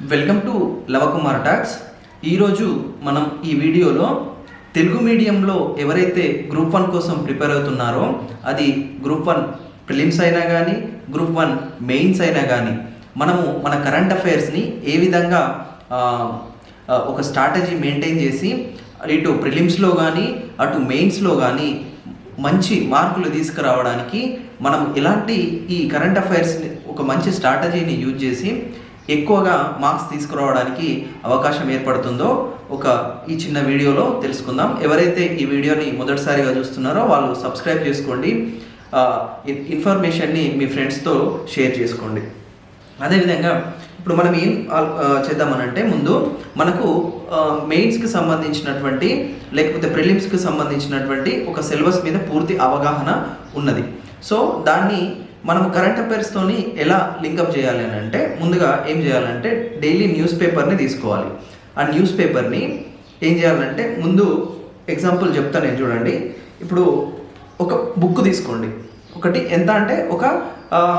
Welcome to Lavakumar talks ఈరోజు మనం ఈ వీడియోలో తెలుగు మీడియంలో ఎవరైతే గ్రూప్ వన్ కోసం ప్రిపేర్ అవుతున్నారో అది గ్రూప్ వన్ ప్రిలిమ్స్ అయినా కానీ గ్రూప్ వన్ మెయిన్స్ అయినా కానీ మనము మన కరెంట్ అఫైర్స్ని ఏ విధంగా ఒక స్ట్రాటజీ మెయింటైన్ చేసి ఇటు ప్రిలిమ్స్లో కానీ అటు మెయిన్స్లో కానీ మంచి మార్కులు తీసుకురావడానికి మనం ఎలాంటి ఈ కరెంట్ అఫైర్స్ని ఒక మంచి స్ట్రాటజీని యూజ్ చేసి ఎక్కువగా మార్క్స్ తీసుకురావడానికి అవకాశం ఏర్పడుతుందో ఒక ఈ చిన్న వీడియోలో తెలుసుకుందాం. ఎవరైతే ఈ వీడియోని మొదటిసారిగా చూస్తున్నారో వాళ్ళు సబ్స్క్రైబ్ చేసుకోండి. ఇన్ఫర్మేషన్ని మీ ఫ్రెండ్స్తో షేర్ చేసుకోండి. అదేవిధంగా ఇప్పుడు మనం ఏం చేద్దామనంటే ముందు మనకు మెయిన్స్కి సంబంధించినటువంటి లేకపోతే ప్రిలిమ్స్కి సంబంధించినటువంటి ఒక సిలబస్ మీద పూర్తి అవగాహన ఉన్నది. సో దాన్ని మనం కరెంట్ అఫైర్స్తోని ఎలా లింకప్ చేయాలి అని అంటే ముందుగా ఏం చేయాలంటే డైలీ న్యూస్ పేపర్ని తీసుకోవాలి. ఆ న్యూస్ పేపర్ని ఏం చేయాలంటే ముందు ఎగ్జాంపుల్ చెప్తాను నేను చూడండి. ఇప్పుడు ఒక బుక్ తీసుకోండి. ఒకటి ఎంత అంటే ఒక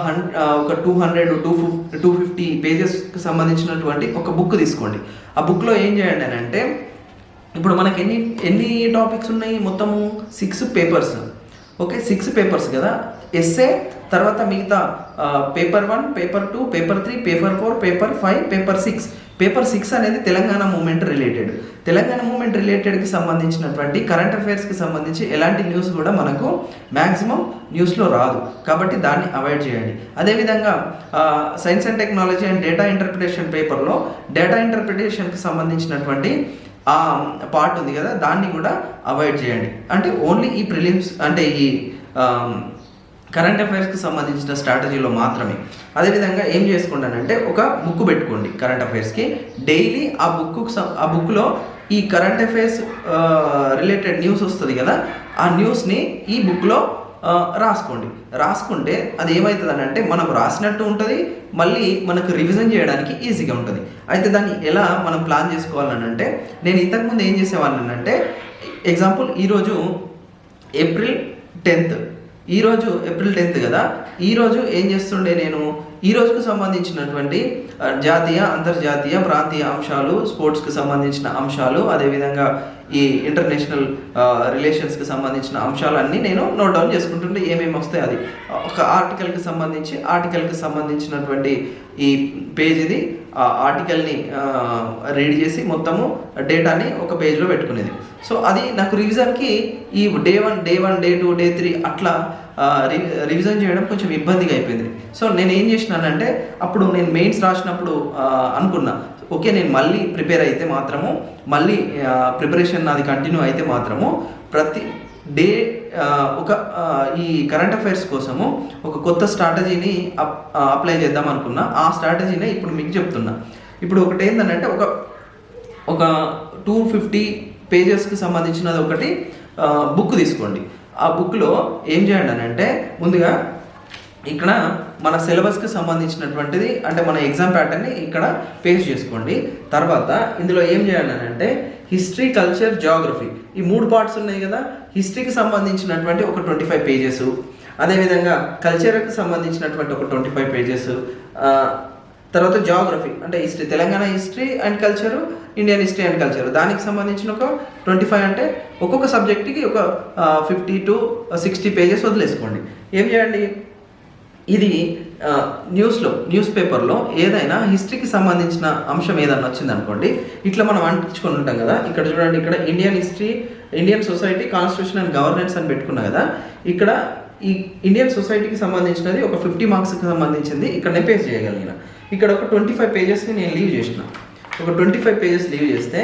హన్ ఒక టూ హండ్రెడ్ టూ ఫిఫ్ టూ ఫిఫ్టీ పేజెస్కి సంబంధించినటువంటి ఒక బుక్ తీసుకోండి. ఆ బుక్లో ఏం చేయండి అని అంటే ఇప్పుడు మనకి ఎన్ని ఎన్ని టాపిక్స్ ఉన్నాయి మొత్తము? Six papers okay six papers కదా? ఎస్ఏ తర్వాత మిగతా paper one paper two paper three paper four paper five paper six. Paper six అనేది Telangana movement related. Telangana movement రిలేటెడ్కి సంబంధించినటువంటి కరెంట్ అఫైర్స్కి సంబంధించి ఎలాంటి న్యూస్ కూడా మనకు మ్యాక్సిమం న్యూస్లో రాదు. కాబట్టి దాన్ని అవాయిడ్ చేయండి. అదేవిధంగా science and technology and data interpretation పేపర్లో డేటా ఇంటర్ప్రిటేషన్కి సంబంధించినటువంటి ఆ పార్ట్ ఉంది కదా దాన్ని కూడా అవాయిడ్ చేయండి. అంటే ఓన్లీ ఈ ప్రిలిమ్స్ అంటే ఈ కరెంట్ అఫైర్స్కి సంబంధించిన స్ట్రాటజీలో మాత్రమే. అదేవిధంగా ఏం చేసుకుంటానంటే ఒక బుక్ పెట్టుకోండి కరెంట్ అఫైర్స్కి డైలీ ఆ బుక్కు ఆ బుక్లో ఈ కరెంట్ అఫైర్స్ రిలేటెడ్ న్యూస్ వస్తుంది కదా ఆ న్యూస్ని ఈ బుక్లో రాసుకోండి. రాసుకుంటే అది ఏమవుతుంది అంటే మనం రాసినట్టు ఉంటుంది మళ్ళీ మనకు రివిజన్ చేయడానికి ఈజీగా ఉంటుంది. అయితే దాన్ని ఎలా మనం ప్లాన్ చేసుకోవాలని అంటే నేను ఇంతకుముందు ఏం చేసేవాళ్ళని అంటే ఎగ్జాంపుల్ ఈరోజు ఏప్రిల్ టెన్త్ ఈరోజు ఏప్రిల్ టెన్త్ కదా? ఈరోజు ఏం చేస్తుండే నేను? ఈ రోజుకు సంబంధించినటువంటి జాతీయ అంతర్జాతీయ ప్రాంతీయ అంశాలు స్పోర్ట్స్కి సంబంధించిన అంశాలు అదేవిధంగా ఈ ఇంటర్నేషనల్ రిలేషన్స్కి సంబంధించిన అంశాలన్నీ నేను నోట్ డౌన్ చేసుకుంటుంటే ఏమేమి వస్తాయి అది. ఒక ఆర్టికల్కి సంబంధించి ఆర్టికల్కి సంబంధించినటువంటి ఈ పేజీది ఆ ఆర్టికల్ని రీడ్ చేసి మొత్తము డేటాని ఒక పేజ్లో పెట్టుకునేది. సో అది నాకు రివిజన్కి ఈ day one day one day two day three అట్లా రివిజన్ చేయడం కొంచెం ఇబ్బందిగా అయిపోయింది. సో నేను ఏం చేసినానంటే అప్పుడు నేను మెయిన్స్ రాసినప్పుడు అనుకున్నా. ఓకే నేను మళ్ళీ ప్రిపేర్ అయితే మాత్రము మళ్ళీ ప్రిపరేషన్ నాది కంటిన్యూ అయితే మాత్రము ప్రతి డే ఒక ఈ కరెంట్ అఫైర్స్ కోసము ఒక కొత్త స్ట్రాటజీని అప్ అప్లై చేద్దాం అనుకున్నా. ఆ స్ట్రాటజీనే ఇప్పుడు మీకు చెప్తున్నా. ఇప్పుడు ఒకటి ఏంటంటే ఒక ఒక టూ ఫిఫ్టీ పేజెస్కి సంబంధించినది ఒకటి బుక్ తీసుకోండి. ఆ బుక్లో ఏం చేయండి అని అంటే ముందుగా ఇక్కడ మన సిలబస్కి సంబంధించినటువంటిది అంటే మన ఎగ్జామ్ ప్యాటర్న్ని ఇక్కడ పేస్ట్ చేసుకోండి. తర్వాత ఇందులో ఏం చేయండి అని అంటే హిస్టరీ కల్చర్ జాగ్రఫీ ఈ మూడు పార్ట్స్ ఉన్నాయి కదా. హిస్టరీకి సంబంధించినటువంటి ఒక ట్వంటీ ఫైవ్ పేజెస్. అదేవిధంగా కల్చర్కి సంబంధించినటువంటి ఒక ట్వంటీ ఫైవ్ పేజెస్. తర్వాత జాగ్రఫీ అంటే history Telangana history and culture Indian history and culture దానికి సంబంధించిన ఒక ట్వంటీ ఫైవ్ అంటే ఒక్కొక్క సబ్జెక్ట్కి ఒక ఫిఫ్టీ టు సిక్స్టీ పేజెస్ వదిలేసుకోండి. ఏం చేయండి? ఇది న్యూస్లో న్యూస్ పేపర్లో ఏదైనా హిస్టరీకి సంబంధించిన అంశం ఏదైనా వచ్చింది అనుకోండి ఇట్లా మనం అంటించుకొని ఉంటాం కదా. ఇక్కడ చూడండి ఇక్కడ Indian history Indian society constitution and governance అని పెట్టుకున్నా కదా. ఇక్కడ ఈ ఇండియన్ సొసైటీకి సంబంధించినది ఒక ఫిఫ్టీ మార్క్స్కి సంబంధించింది. ఇక్కడ నేను పేస్ట్ చేయగలిగిన. ఇక్కడ ఒక ట్వంటీ ఫైవ్ పేజెస్ని నేను లీవ్ చేసిన. ఒక ట్వంటీ ఫైవ్ పేజెస్ లీవ్ చేస్తే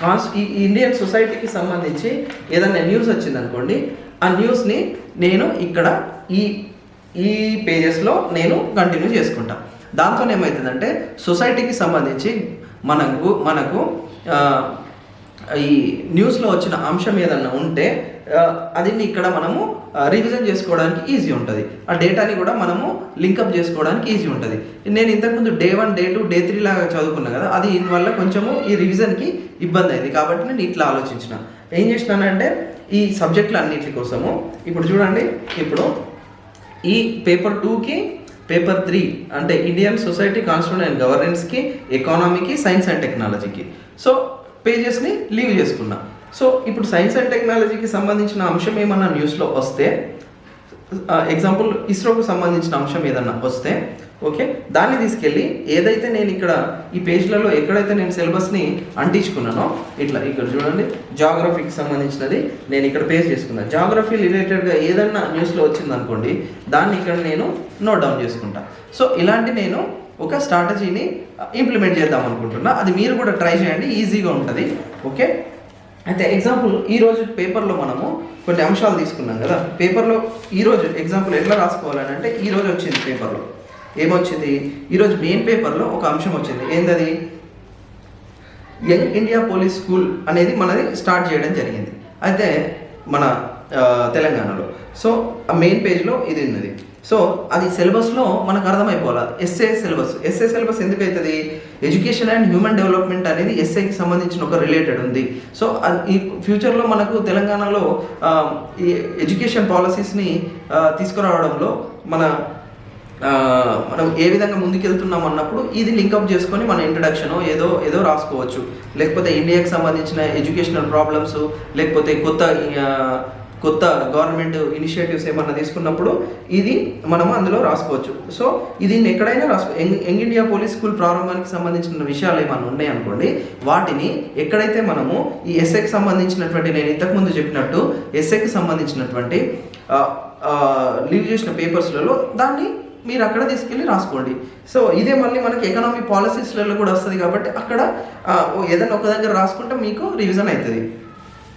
కాన్స్ ఈ ఇండియన్ సొసైటీకి సంబంధించి ఏదైనా న్యూస్ వచ్చింది అనుకోండి ఆ న్యూస్ని నేను ఇక్కడ ఈ ఈ పేజెస్లో నేను కంటిన్యూ చేసుకుంటా. దాంతో ఏమవుతుందంటే సొసైటీకి సంబంధించి మనకు మనకు ఈ న్యూస్లో వచ్చిన అంశం ఏదన్నా ఉంటే అది ఇక్కడ మనము రివిజన్ చేసుకోవడానికి ఈజీ ఉంటుంది. ఆ డేటాని కూడా మనము లింకప్ చేసుకోవడానికి ఈజీ ఉంటుంది. నేను ఇంతకుముందు day one day two day three లాగా చదువుకున్నా కదా అది దీనివల్ల కొంచెము ఈ రివిజన్కి ఇబ్బంది అయింది. కాబట్టి నేను ఇట్లా ఆలోచించిన. ఏం చేసినానంటే ఈ సబ్జెక్టులు అన్నిటి కోసము ఇప్పుడు చూడండి ఇప్పుడు ఈ పేపర్ టూకి పేపర్ త్రీ అంటే ఇండియన్ సొసైటీ కాన్స్టిట్యూట్ అండ్ గవర్నెన్స్కి ఎకానమీకి సైన్స్ అండ్ టెక్నాలజీకి సో పేజెస్ని లీవ్ చేసుకున్నా. సో ఇప్పుడు సైన్స్ అండ్ టెక్నాలజీకి సంబంధించిన అంశం ఏమన్నా న్యూస్లో వస్తే ఎగ్జాంపుల్ ఇస్రోకు సంబంధించిన అంశం ఏదన్నా వస్తే ఓకే దాన్ని తీసుకెళ్ళి ఏదైతే నేను ఇక్కడ ఈ పేజ్లలో ఎక్కడైతే నేను సిలబస్ని అంటించుకున్నానో ఇట్లా ఇక్కడ చూడండి జాగ్రఫీకి సంబంధించినది నేను ఇక్కడ పేజ్ చేసుకున్నాను జాగ్రఫీ రిలేటెడ్గా ఏదన్నా న్యూస్లో వచ్చిందనుకోండి దాన్ని ఇక్కడ నేను నోట్ డౌన్ చేసుకుంటా. సో ఇలాంటి నేను ఒక స్ట్రాటజీని ఇంప్లిమెంట్ చేద్దాం అనుకుంటున్నా. అది మీరు కూడా ట్రై చేయండి ఈజీగా ఉంటుంది. ఓకే? అయితే ఎగ్జాంపుల్ ఈరోజు పేపర్లో మనము కొన్ని అంశాలు తీసుకున్నాం కదా. పేపర్లో ఈరోజు ఎగ్జాంపుల్ ఎట్లా రాసుకోవాలని అంటే ఈరోజు వచ్చింది పేపర్లో ఏమొచ్చింది? ఈరోజు మెయిన్ పేపర్లో ఒక అంశం వచ్చింది. ఏందది? యంగ్ ఇండియా పోలీస్ స్కూల్ అనేది మనది స్టార్ట్ చేయడం జరిగింది. అయితే మన తెలంగాణలో. సో ఆ మెయిన్ పేజ్లో ఇది ఉన్నది. సో అది సిలబస్లో మనకు అర్థమైపోవాలి. SA syllabus. ఎస్ఏ సిలబస్ ఎందుకు అవుతుంది ఎడ్యుకేషన్ అండ్ హ్యూమన్ డెవలప్మెంట్ అనేది ఎస్ఏకి సంబంధించిన ఒక రిలేటెడ్ ఉంది. సో అది ఈ ఫ్యూచర్లో మనకు తెలంగాణలో ఈ ఎడ్యుకేషన్ పాలసీస్ని తీసుకురావడంలో మన మనం ఏ విధంగా ముందుకెళ్తున్నాం అన్నప్పుడు ఇది లింకప్ చేసుకొని మన ఇంట్రడక్షన్ ఏదో ఏదో రాసుకోవచ్చు. లేకపోతే ఇండియాకి సంబంధించిన ఎడ్యుకేషనల్ ప్రాబ్లమ్స్ లేకపోతే కొత్త కొత్త గవర్నమెంట్ ఇనిషియేటివ్స్ ఏమన్నా తీసుకున్నప్పుడు ఇది మనము అందులో రాసుకోవచ్చు. సో ఇది ఎక్కడైనా రాసుకో యంగ్ ఇండియా పోలీస్ స్కూల్ ప్రారంభానికి సంబంధించిన విషయాలు ఏమైనా ఉన్నాయనుకోండి వాటిని ఎక్కడైతే మనము ఈ ఎస్ఏకి సంబంధించినటువంటి నేను ఇంతకుముందు చెప్పినట్టు ఎస్ఏకి సంబంధించినటువంటి లీవ్ చేసిన పేపర్స్లలో దాన్ని మీరు అక్కడ తీసుకెళ్ళి రాసుకోండి. సో ఇదే మళ్ళీ మనకి ఎకనామిక్ పాలసీస్లలో కూడా వస్తుంది కాబట్టి అక్కడ ఏదైనా ఒక దగ్గర రాసుకుంటే మీకు రివిజన్ అవుతుంది.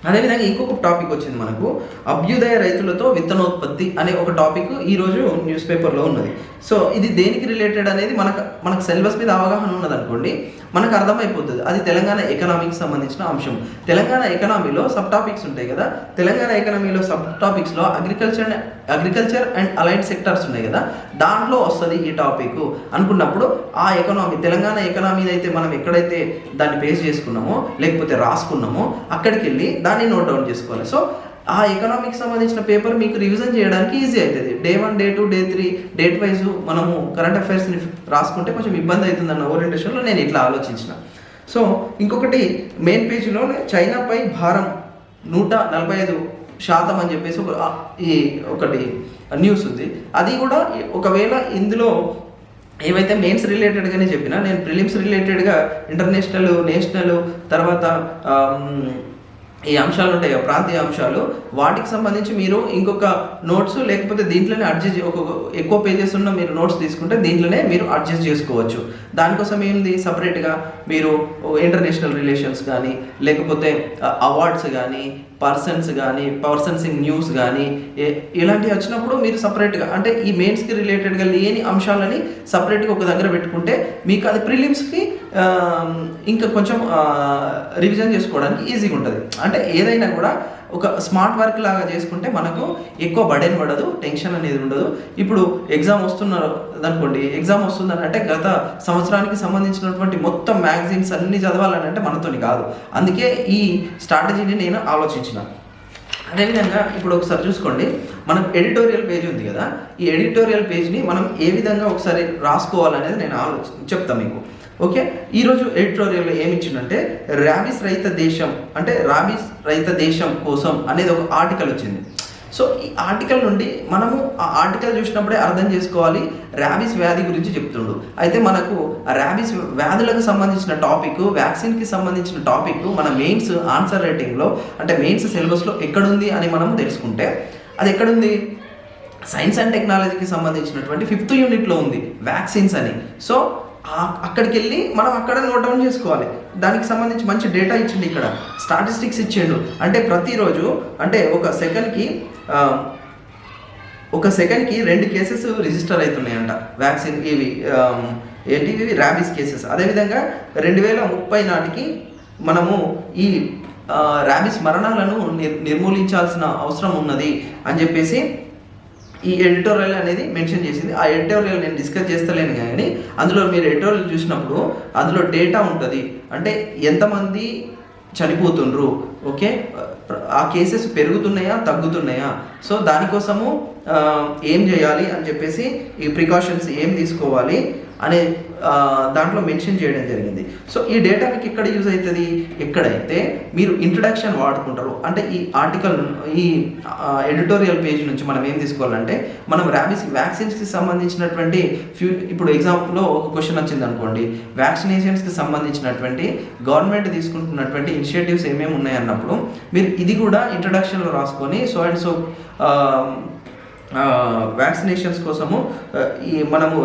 అదేవిధంగా ఇంకొక టాపిక్ వచ్చింది మనకు. అభ్యుదయ రైతులతో విత్తనోత్పత్తి అనే ఒక టాపిక్ ఈరోజు న్యూస్ పేపర్లో ఉన్నది. సో ఇది దేనికి రిలేటెడ్ అనేది మనకు మనకు సిలబస్ మీద అవగాహన ఉన్నదనుకోండి మనకు అర్థమైపోతుంది. అది తెలంగాణ ఎకనామీకి సంబంధించిన అంశం. తెలంగాణ ఎకనామీలో సబ్ టాపిక్స్ ఉంటాయి కదా. తెలంగాణ ఎకనామీలో sub టాపిక్స్లో agriculture agriculture and allied sectors ఉన్నాయి కదా. దాంట్లో వస్తుంది ఈ టాపిక్ అనుకున్నప్పుడు ఆ ఎకనామీ తెలంగాణ ఎకనామీ అయితే మనం ఎక్కడైతే దాన్ని బేస్ చేసుకున్నామో లేకపోతే రాసుకున్నామో అక్కడికి వెళ్ళి దాన్ని నోట్ డౌన్ చేసుకోవాలి. సో ఆ ఎకనామిక్స్ సంబంధించిన పేపర్ మీకు రివిజన్ చేయడానికి ఈజీ అవుతుంది. Day one day two day three date wise మనము కరెంట్ అఫైర్స్ని రాసుకుంటే కొంచెం ఇబ్బంది అవుతుందన్న ఓరియంటేషన్లో నేను ఇట్లా ఆలోచించిన. సో ఇంకొకటి మెయిన్ పేజీలో చైనాపై భారం నూట నలభై ఐదు శాతం అని చెప్పేసి ఒక ఈ ఒకటి న్యూస్ ఉంది. అది కూడా ఒకవేళ ఇందులో ఏవైతే మెయిన్స్ రిలేటెడ్గానే చెప్పినా నేను ప్రిలిమ్స్ రిలేటెడ్గా ఇంటర్నేషనల్ నేషనల్ తర్వాత ఈ అంశాలు ఉంటాయి ప్రాంతీయ అంశాలు. వాటికి సంబంధించి మీరు ఇంకొక నోట్స్ లేకపోతే దీంట్లోనే అడ్జస్ట్ ఒక ఎక్కువ పేజెస్ ఉన్న మీరు నోట్స్ తీసుకుంటే దీంట్లోనే మీరు అడ్జస్ట్ చేసుకోవచ్చు. దానికోసం ఏంది సపరేట్గా మీరు ఇంటర్నేషనల్ రిలేషన్స్ కానీ లేకపోతే అవార్డ్స్ కానీ పర్సన్స్ కానీ పర్సన్స్ ఇన్ న్యూస్ కానీ ఇలాంటివి వచ్చినప్పుడు మీరు సపరేట్గా అంటే ఈ మెయిన్స్కి రిలేటెడ్గా లేని అంశాలని సపరేట్గా ఒక దగ్గర పెట్టుకుంటే మీకు అది ప్రిలిమ్స్కి ఇంకా కొంచెం రివిజన్ చేసుకోవడానికి ఈజీగా ఉంటుంది. అంటే ఏదైనా కూడా ఒక స్మార్ట్ వర్క్ లాగా చేసుకుంటే మనకు ఎక్కువ బడెన్ పడదు టెన్షన్ అనేది ఉండదు. ఇప్పుడు ఎగ్జామ్ వస్తున్నారు అనుకోండి ఎగ్జామ్ వస్తుందని అంటే గత సంవత్సరానికి సంబంధించినటువంటి మొత్తం మ్యాగజైన్స్ అన్ని చదవాలని అంటే మనతోని కాదు. అందుకే ఈ స్ట్రాటజీని నేను ఆలోచించిన. అదేవిధంగా ఇప్పుడు ఒకసారి చూసుకోండి మనం ఎడిటోరియల్ పేజ్ ఉంది కదా ఈ ఎడిటోరియల్ పేజ్ని మనం ఏ విధంగా ఒకసారి రాసుకోవాలనేది నేను ఆలోచి చెప్తాను మీకు. ఓకే? ఈరోజు ఎడిటోరియల్లో ఏమిచ్చిందంటే ర్యాబిస్ రహిత దేశం అంటే రాబిస్ రహిత దేశం కోసం అనేది ఒక ఆర్టికల్ వచ్చింది. సో ఈ ఆర్టికల్ నుండి మనము ఆ ఆర్టికల్ చూసినప్పుడే అర్థం చేసుకోవాలి. ర్యాబిస్ వ్యాధి గురించి చెప్తుండు. అయితే మనకు ర్యాబిస్ వ్యాధులకు సంబంధించిన టాపిక్ వ్యాక్సిన్కి సంబంధించిన టాపిక్ మన మెయిన్స్ ఆన్సర్ రైటింగ్లో అంటే మెయిన్స్ సిలబస్లో ఎక్కడుంది అని మనం తెలుసుకుంటే అది ఎక్కడుంది? సైన్స్ అండ్ టెక్నాలజీకి సంబంధించినటువంటి ఫిఫ్త్ యూనిట్లో ఉంది వ్యాక్సిన్స్ అని. సో అక్కడికి వెళ్ళి మనం అక్కడ నోట్ డౌన్ చేసుకోవాలి. దానికి సంబంధించి మంచి డేటా ఇచ్చిండు ఇక్కడ. స్టాటిస్టిక్స్ ఇచ్చిండు. అంటే ప్రతిరోజు అంటే ఒక సెకండ్కి ఒక సెకండ్కి రెండు కేసెస్ రిజిస్టర్ అవుతున్నాయంట. వ్యాక్సిన్ ఇవి ఏంటి ఇవి ర్యాబీస్ కేసెస్. అదేవిధంగా రెండు వేల ముప్పై నాటికి మనము ఈ ర్యాబీస్ మరణాలను నిర్ నిర్మూలించాల్సిన అవసరం ఉన్నది అని చెప్పేసి ఈ ఎడిటోరియల్ అనేది మెన్షన్ చేసింది. ఆ ఎడిటోరియల్ నేను డిస్కస్ చేస్తలేను కానీ అందులో మీరు ఎడిటోరియల్ చూసినప్పుడు అందులో డేటా ఉంటుంది. అంటే ఎంతమంది చనిపోతుండ్రు? ఓకే? ఆ కేసెస్ పెరుగుతున్నాయా? తగ్గుతున్నాయా? సో దానికోసము ఏం చేయాలి అని చెప్పేసి ఈ ప్రికాషన్స్ ఏం తీసుకోవాలి? అనే దాంట్లో మెన్షన్ చేయడం జరిగింది. సో ఈ డేటా మీకు ఎక్కడ యూజ్ అవుతుంది? ఎక్కడైతే మీరు ఇంట్రడక్షన్ వాడుకుంటారు అంటే ఈ ఆర్టికల్ ఈ ఎడిటోరియల్ పేజ్ నుంచి మనం ఏం తీసుకోవాలంటే మనం ర్యాబిస్ వ్యాక్సిన్స్కి సంబంధించినటువంటి ఫ్యూ ఇప్పుడు ఎగ్జాంపుల్లో ఒక క్వశ్చన్ వచ్చింది అనుకోండి వ్యాక్సినేషన్స్కి సంబంధించినటువంటి గవర్నమెంట్ తీసుకుంటున్నటువంటి ఇనిషియేటివ్స్ ఏమేమి ఉన్నాయి అన్నప్పుడు మీరు ఇది కూడా ఇంట్రడక్షన్లో రాసుకొని సో అండ్ సో వ్యాక్సినేషన్స్ కోసము ఈ మనము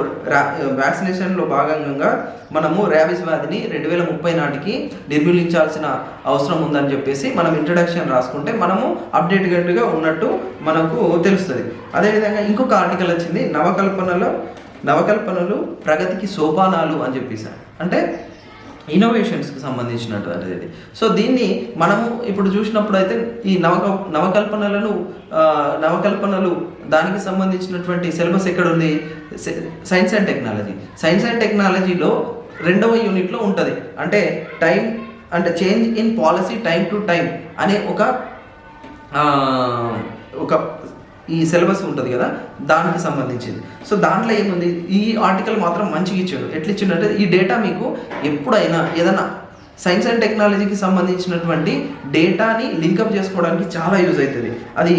వ్యాక్సినేషన్లో భాగంగా మనము ర్యాబిస్ వ్యాధిని రెండు వేల ముప్పై నాటికి నిర్మూలించాల్సిన అవసరం ఉందని చెప్పేసి మనం ఇంట్రడక్షన్ రాసుకుంటే మనము అప్డేటెడ్గా ఉన్నట్టు మనకు తెలుస్తుంది. అదేవిధంగా ఇంకొక ఆర్టికల్ వచ్చింది నవకల్పనలో నవకల్పనలు ప్రగతికి సోపానాలు అని చెప్పేసి. అంటే ఇన్నోవేషన్స్కి సంబంధించినటువంటిది ఇది సో దీన్ని మనము ఇప్పుడు చూసినప్పుడు అయితే ఈ నవక నవకల్పనలను నవకల్పనలు దానికి సంబంధించినటువంటి సిలబస్ ఎక్కడ ఉంది science and technology. Science and టెక్నాలజీలో రెండవ యూనిట్లో ఉంటుంది. అంటే టైం అంటే change in policy time to time అనే ఒక ఒక ఈ సిలబస్ ఉంటుంది కదా దానికి సంబంధించింది. సో దాంట్లో ఏముంది? ఈ ఆర్టికల్ మాత్రం మంచిగా ఇచ్చాడు. ఎట్లా ఇచ్చిండంటే ఈ డేటా మీకు ఎప్పుడైనా ఏదైనా సైన్స్ అండ్ టెక్నాలజీకి సంబంధించినటువంటి డేటాని లింకప్ చేసుకోవడానికి చాలా యూజ్ అవుతుంది. అది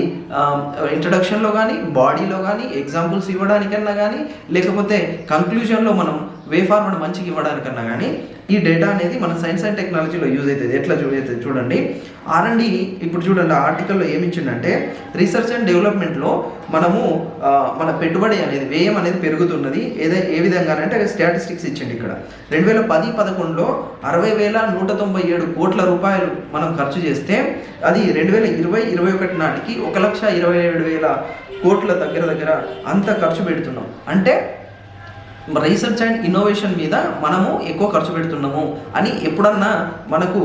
ఇంట్రడక్షన్లో కానీ బాడీలో కానీ ఎగ్జాంపుల్స్ ఇవ్వడానికన్నా కానీ లేకపోతే కంక్లూజన్లో మనం వే ఫార్వర్డ్ మంచిగా ఇవ్వడానికన్నా కానీ ఈ డేటా అనేది మన సైన్స్ అండ్ టెక్నాలజీలో యూజ్ అవుతుంది. ఎట్లా యూజ్ అవుతుంది చూడండి. ఆర్ఎండి ఇప్పుడు చూడండి ఆ ఆర్టికల్లో ఏమి ఇచ్చిందంటే రీసెర్చ్ అండ్ డెవలప్మెంట్లో మనము మన పెట్టుబడి అనేది వ్యయం అనేది పెరుగుతున్నది. ఏదే ఏ విధంగా అంటే స్టాటిస్టిక్స్ ఇచ్చింది ఇక్కడ. రెండు వేల పది పదకొండులో అరవై వేల నూట తొంభై ఏడు కోట్ల రూపాయలు మనం ఖర్చు చేస్తే అది రెండు వేల ఇరవై ఇరవై ఒకటి నాటికి ఒక లక్ష ఇరవై ఏడు వేల కోట్ల దగ్గర దగ్గర అంత ఖర్చు పెడుతున్నాం. అంటే రీసెర్చ్ అండ్ ఇన్నోవేషన్ మీద మనము ఎక్కువ ఖర్చు పెడుతున్నాము అని ఎప్పుడన్నా మనకు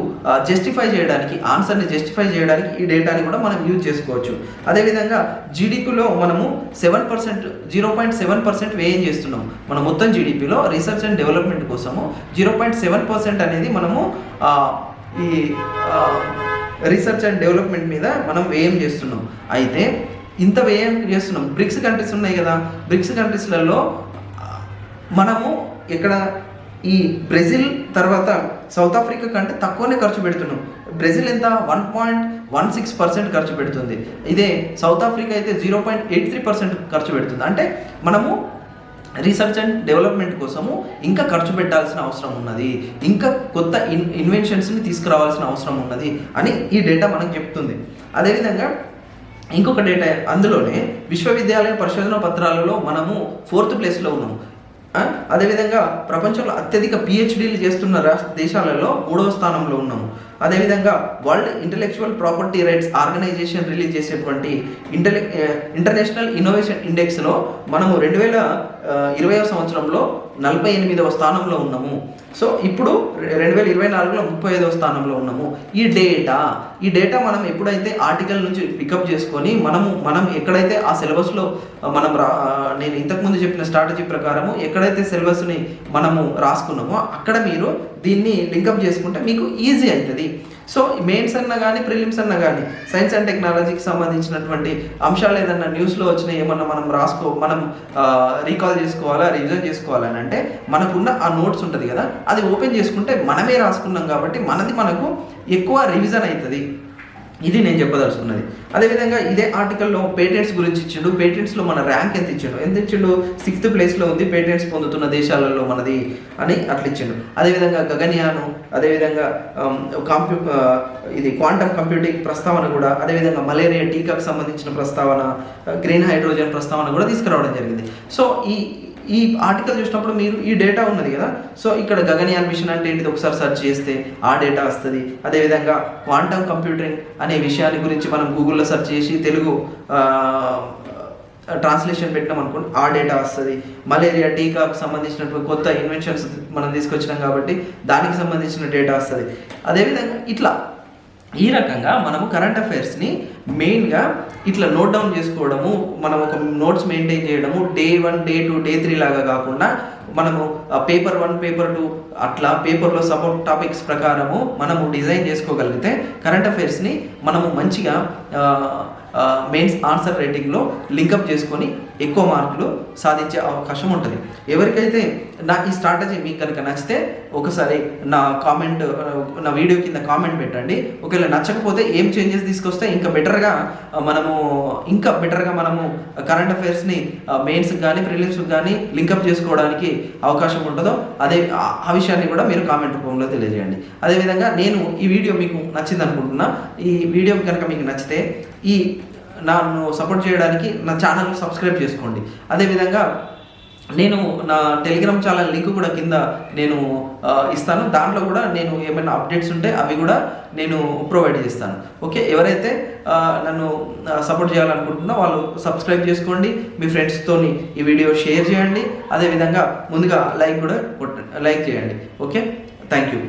జస్టిఫై చేయడానికి ఆన్సర్ని జస్టిఫై చేయడానికి ఈ డేటాని కూడా మనం యూజ్ చేసుకోవచ్చు. అదేవిధంగా జీడిపిలో మనము seven percent zero point seven percent వ్యయం చేస్తున్నాం. మన మొత్తం జీడిపిలో రీసెర్చ్ అండ్ డెవలప్మెంట్ కోసము జీరో పాయింట్ సెవెన్ పర్సెంట్ అనేది మనము ఈ రీసెర్చ్ అండ్ డెవలప్మెంట్ మీద మనం వ్యయం చేస్తున్నాం. అయితే ఇంత వ్యయం చేస్తున్నాం. బ్రిక్స్ కంట్రీస్ ఉన్నాయి కదా. బ్రిక్స్ కంట్రీస్లలో మనము ఇక్కడ ఈ బ్రెజిల్ తర్వాత సౌత్ ఆఫ్రికా కంటే తక్కువనే ఖర్చు పెడుతున్నాం. బ్రెజిల్ ఎంత? One point one six percent ఖర్చు పెడుతుంది. ఇదే సౌత్ ఆఫ్రికా అయితే zero point eight three percent ఖర్చు పెడుతుంది. అంటే మనము రీసెర్చ్ అండ్ డెవలప్మెంట్ కోసము ఇంకా ఖర్చు పెట్టాల్సిన అవసరం ఉన్నది. ఇంకా కొత్త ఇన్ ఇన్వెన్షన్స్ని తీసుకురావాల్సిన అవసరం ఉన్నది అని ఈ డేటా మనకు చెప్తుంది. అదేవిధంగా ఇంకొక డేటా అందులోనే విశ్వవిద్యాలయ పరిశోధన పత్రాలలో మనము ఫోర్త్ ప్లేస్లో ఉన్నాము. అదేవిధంగా ప్రపంచంలో అత్యధిక పిహెచ్డీలు చేస్తున్న రాష్ట్ర దేశాలలో మూడవ స్థానంలో ఉన్నాము అదేవిధంగా world intellectual property rights organisation release చేసేటువంటి ఇంటలెక్ ఇంటర్నేషనల్ ఇన్నోవేషన్ ఇండెక్స్లో మనము రెండు వేల ఇరవై సంవత్సరంలో నలభై ఎనిమిదవ స్థానంలో ఉన్నాము. సో ఇప్పుడు రెండు వేల ఇరవై నాలుగులో ముప్పై ఐదవ స్థానంలో ఉన్నాము. ఈ డేటా ఈ డేటా మనం ఎప్పుడైతే ఆర్టికల్ నుంచి పికప్ చేసుకొని మనము మనం ఎక్కడైతే ఆ సిలబస్లో మనం రా నేను ఇంతకుముందు చెప్పిన స్ట్రాటజీ ప్రకారము ఎక్కడైతే సిలబస్ని మనము రాసుకున్నామో అక్కడ మీరు దీన్ని లింకప్ చేసుకుంటే మీకు ఈజీ అవుతుంది. సో మెయిన్స్ అన్నా కానీ ప్రిలిమ్స్ అన్నా కానీ సైన్స్ అండ్ టెక్నాలజీకి సంబంధించినటువంటి అంశాలు ఏదన్నా న్యూస్లో వచ్చినా ఏమన్నా మనం రాసుకో మనం రీకాల్ చేసుకోవాలా రివిజన్ చేసుకోవాలని అంటే మనకున్న ఆ నోట్స్ ఉంటుంది కదా అది ఓపెన్ చేసుకుంటే మనమే రాసుకున్నాం కాబట్టి మనది మనకు ఎక్కువ రివిజన్ అవుతుంది ఇది నేను చెప్పదలుచుకున్నది. అదేవిధంగా ఇదే ఆర్టికల్లో పేటెంట్స్ గురించి ఇచ్చిండు. పేటెంట్స్లో మన ర్యాంక్ ఎంత ఇచ్చిండు? ఎంత ఇచ్చిండు? సిక్స్త్ ప్లేస్లో ఉంది పేటెంట్స్ పొందుతున్న దేశాలలో మనది అని అట్లా ఇచ్చిండు అదేవిధంగా గగన్యాను అదేవిధంగా కంప్యూ ఇది క్వాంటమ్ కంప్యూటింగ్ ప్రస్తావన కూడా అదేవిధంగా మలేరియా టీకాకు సంబంధించిన ప్రస్తావన గ్రీన్ హైడ్రోజన్ ప్రస్తావన కూడా తీసుకురావడం జరిగింది. సో ఈ ఈ ఆర్టికల్ చూసినప్పుడు మీరు ఈ డేటా ఉన్నది కదా? సో ఇక్కడ గగనయాన్ మిషన్ అంటే ఏంటిది? ఒకసారి సెర్చ్ చేస్తే ఆ డేటా వస్తుంది. అదేవిధంగా క్వాంటమ్ కంప్యూటరింగ్ అనే విషయాన్ని గురించి మనం గూగుల్లో సెర్చ్ చేసి తెలుగు ట్రాన్స్లేషన్ పెట్టినాం అనుకోండి ఆ డేటా వస్తుంది. మలేరియా టీకాకు సంబంధించినటువంటి కొత్త ఇన్వెన్షన్స్ మనం తీసుకొచ్చినాం కాబట్టి దానికి సంబంధించిన డేటా వస్తుంది. అదేవిధంగా ఇట్లా ఈ రకంగా మనము కరెంట్ అఫైర్స్ని మెయిన్గా ఇట్లా నోట్ డౌన్ చేసుకోవడము మనం ఒక నోట్స్ మెయింటైన్ చేయడము day one day two day three లాగా కాకుండా మనము పేపర్ వన్ పేపర్ టూ అట్లా పేపర్లో సపోర్ట్ టాపిక్స్ ప్రకారము మనము డిజైన్ చేసుకోగలిగితే కరెంట్ అఫైర్స్ని మనము మంచిగా మెయిన్స్ ఆన్సర్ రేటింగ్లో లింకప్ చేసుకొని ఎక్కువ మార్కులు సాధించే అవకాశం ఉంటుంది. ఎవరికైతే నా ఈ స్ట్రాటజీ మీకు కనుక నచ్చితే ఒకసారి నా కామెంట్ నా వీడియో కింద కామెంట్ పెట్టండి. ఒకవేళ నచ్చకపోతే ఏం చేంజెస్ తీసుకొస్తే ఇంకా బెటర్గా మనము ఇంకా బెటర్గా మనము కరెంట్ అఫైర్స్ని మెయిన్స్ కానీ ప్రిలిమ్స్కి కానీ లింకప్ చేసుకోవడానికి అవకాశం ఉంటుందో అదే ఆ- విషయం విషయాన్ని కూడా మీరు కామెంట్ రూపంలో తెలియజేయండి. అదేవిధంగా నేను ఈ వీడియో మీకు నచ్చింది అనుకుంటున్నా ఈ వీడియో కనుక మీకు నచ్చితే ఈ నన్ను సపోర్ట్ చేయడానికి నా ఛానల్ సబ్స్క్రైబ్ చేసుకోండి. అదేవిధంగా నేను నా టెలిగ్రామ్ ఛానల్ లింక్ కూడా కింద నేను ఇస్తాను. దాంట్లో కూడా నేను ఏమైనా అప్డేట్స్ ఉంటే అవి కూడా నేను ప్రొవైడ్ చేస్తాను. ఓకే ఎవరైతే నన్ను సపోర్ట్ చేయాలనుకుంటున్నా వాళ్ళు సబ్స్క్రైబ్ చేసుకోండి. మీ ఫ్రెండ్స్తోని ఈ వీడియో షేర్ చేయండి. అదేవిధంగా ముందుగా లైక్ కూడా కొట్ట లైక్ చేయండి. Okay thank you